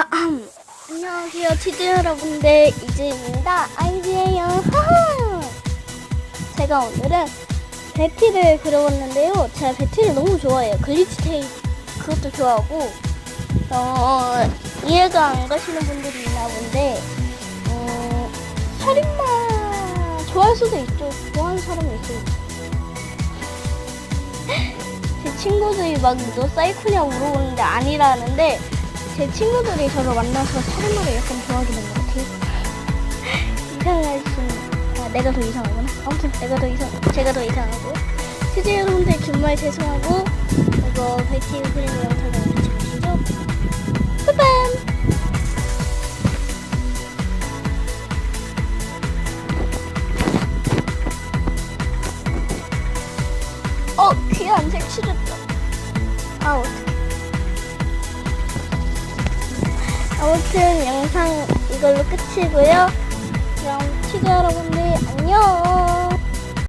안녕하세요, 치즈 여러분들. 이즈입니다. 아이즈예요. 하하. 제가 오늘은 베티를 그려봤는데요. 제가 베티를 너무 좋아해요. 글리치 테이프 그것도 좋아하고, 어, 이해가 안 가시는 분들이 있나 본데, 어, 살인마 좋아할 수도 있죠. 좋아하는 사람이 있어요. 제 친구들이 막 너 사이코냐 물어보는데 아니라는데 제 친구들이 저를 만나서 살인마를 약간 좋아하게 된 것 같아요. 이상하신 아, 내가 더 이상하구나. 아무튼 내가 더 이상 제가 더 이상하고 시즈 여러분들 정말 죄송하고 이거 베티 그림 영상을 같이 보시죠. 빠밤. 어, 귀에 안 색칠했다. 아, 어떡해. 아무튼 영상 이걸로 끝이고요. 그럼 치즈 여러분들 안녕.